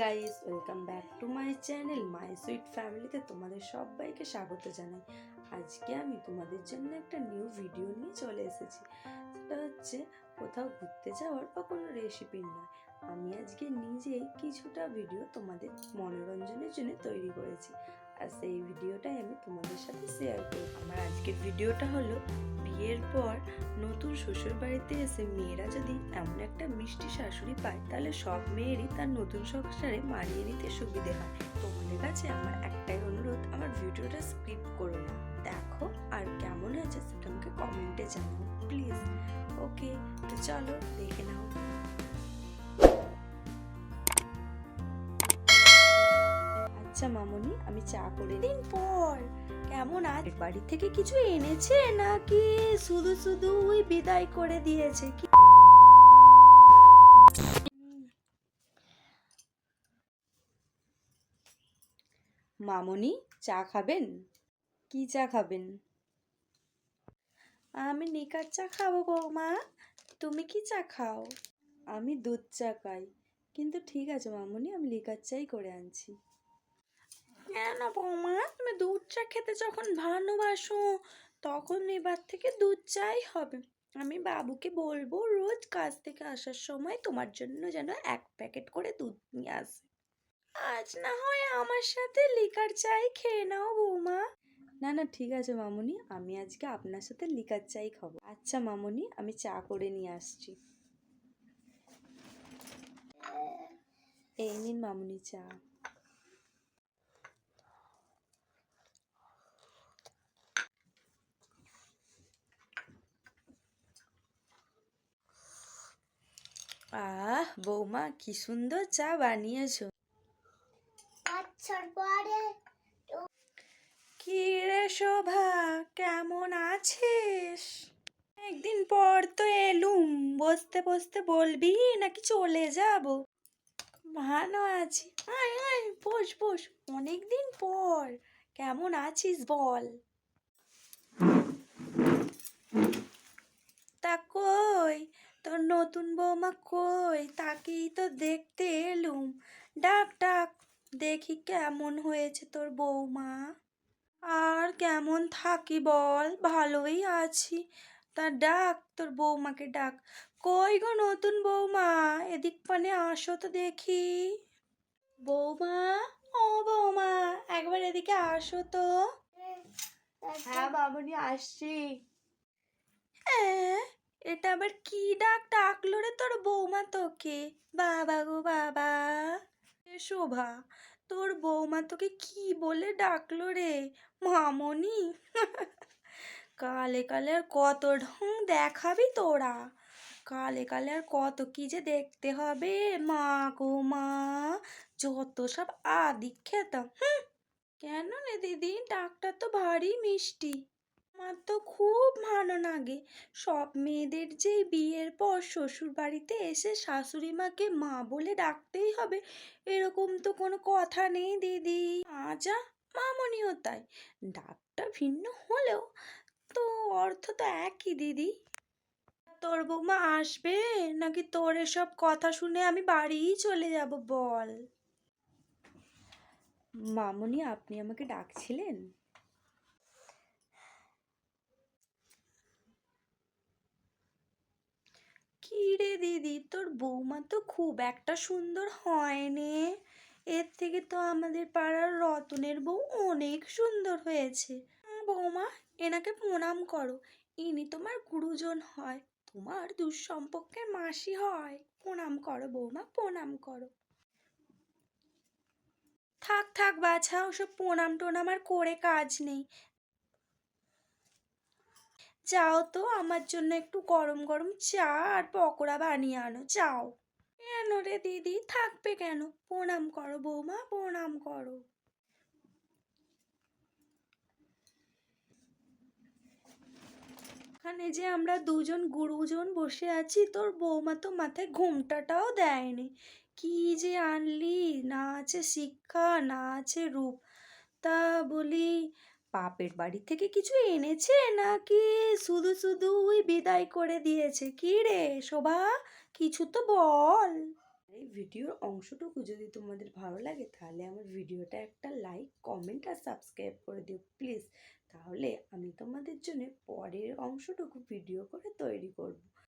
Guys welcome back to my channel my sweet ফ্যামিলিতে তোমাদের সবাইকে স্বাগত জানাই। আজকে আমি তোমাদের জন্য একটা নিউ ভিডিও নিয়ে চলে এসেছি। সেটা হচ্ছে কোথাও ঘুরতে যাওয়ার বা কোনো রেসিপির নয়। আমি আজকে নিজেই কিছুটা ভিডিও তোমাদের মনোরঞ্জনের জন্য তৈরি করেছি। আর সেই ভিডিওটাই আমি তোমাদের সাথে শেয়ার করব। আমার আজকের ভিডিওটা হলো বিয়ের পর নতুন শ্বশুর বাড়িতে এসে মেয়েরা যদি এমন একটা মিষ্টি শাশুড়ি পায়, তাহলে সব মেয়েরই তার নতুন সংসারে মানিয়ে নিতে সুবিধে হয়। তোমাদের কাছে আমার একটাই অনুরোধ, আমার ভিডিওটা স্কিপ করো না। দেখো আর কেমন হয়েছে সেটা আমাকে কমেন্টে জানাও প্লিজ ওকে তো চলো দেখে নাও। আচ্ছা মামনি আমি চা করে দিন পর। কেমন আজ? বাড়ি থেকে কিছু এনেছে নাকি শুধু শুধু ওই বিদায় করে দিয়েছে? কি মামনি চা খাবেন? কি চা খাবেন? আমি নিকার চা খাব বৌমা। তুমি কি চা খাও? আমি দুধ চা খাই। কিন্তু ঠিক আছে মামনি আমি লিকার চাই করে আনছি। কেন বৌমা তুমি দুধ চা খেতে যখন ভালোবাসো, তখন এবার থেকে দুধ চাই হবে। আমি বাবুকে বলব রোজ কাজ থেকে আসার সময় তোমার জন্য যেন এক প্যাকেট করে দুধ নিয়ে আসে। আজ না হয় আমার সাথে লিকার চাই খেয়ে নাও বৌমা। না না, ঠিক আছে মামুনি, আমি আজকে আপনার সাথে লিকার চাই খাব। আচ্ছা মামুনি, আমি চা করে নিয়ে আসছি। এই নিন মামুনি চা। আহ বৌমা কি সুন্দর চা বানিয়েছো। বছর পরে কি রে শোভা কেমন আছিস? একদিন পর তো এলুম বসতে বসতে বলবি নাকি চলে যাব? ভালো আছি। আয় আয় বস বস অনেকদিন পর। কেমন আছিস বল। তা কই নতুন বৌমা কই? তাকেই তো দেখতে এলুম। ডাক ডাক, দেখি কেমন হয়েছে তোর বৌমা। আর কেমন থাকি বল? ভালোই আছি। তা ডাক, তোর বৌমাকে ডাক। কই গো নতুন বৌমা? এদিক পানে আসো তো দেখি। বৌমা? ও বৌমা, একবার এদিকে আসো তো। হ্যাঁ বাবুনি, আসছি। এটা আবার কি ডাক ডাকলো রে তোর বৌমা তোকে? বাবা গো বাবা। এ শোভা, তোর বৌমা তোকে কি বলে ডাকলো রে? মামনি? কালে কালে আর কত ঢং দেখাবি তোরা। কালে কালে আর কত কি যে দেখতে হবে মা গো মা। যত সব আদি খেতাম। কেন রে দিদি? ডাকটা তো ভারী মিষ্টি। আমার তো খুব ভালো লাগে। সব মেয়েদের যে বিয়ের পর শ্বশুর বাড়িতে এসে শাশুড়ি মাকে মা বলে ডাকতেই হবে, এরকম তো কোনো কথা নেই দিদি। আজা মামনিও তাই। ডাকটা ভিন্ন হলেও তো অর্থ তো একই দিদি। তোর বৌমা আসবে? নাকি তোর এসব কথা শুনে আমি বাড়িই চলে যাব বল। মামনি, আপনি আমাকে ডাকছিলেন কি রে দিদি তোর বৌমা তো খুব একটা সুন্দর হয়নি এর থেকে তো আমাদের পাড়ার রতনের বউ অনেক সুন্দর হয়েছে। বৌমা, এনাকে প্রণাম করো। ইনি তোমার গুরুজন হয়। তোমার দুঃসম্পর্কের মাসি হয়। প্রণাম করো বৌমা, প্রণাম করো। থাক থাক, বাছা, ওসব প্রণাম টোনাম আর করে কাজ নেই। যাও তো আমার জন্য একটু গরম গরম চা আর পকোড়া বানিয়ে আনো যাও কেন রে দিদি? থাকবে কেন? প্রণাম করো বৌমা, প্রণাম করো। ওখানে যে আমরা দুজন গুরুজন বসে আছি, তোর বৌমা তো মাথায় ঘুমটাটাও দেয়নি। কি যে আনলি? না আছে শিক্ষা, না আছে রূপ। তা বলি বাপের বাড়ি থেকে কিছু এনেছে নাকি শুধু শুধু ওই বিদায় করে দিয়েছে? কি রে শোভা, কিছু তো বল। এই ভিডিওর অংশটুকু যদি তোমাদের ভালো লাগে, তাহলে আমার ভিডিওটা একটা লাইক কমেন্ট আর সাবস্ক্রাইব করে দিও প্লিজ তাহলে আমি তোমাদের জন্য পরের অংশটুকু ভিডিও করে তৈরি করব।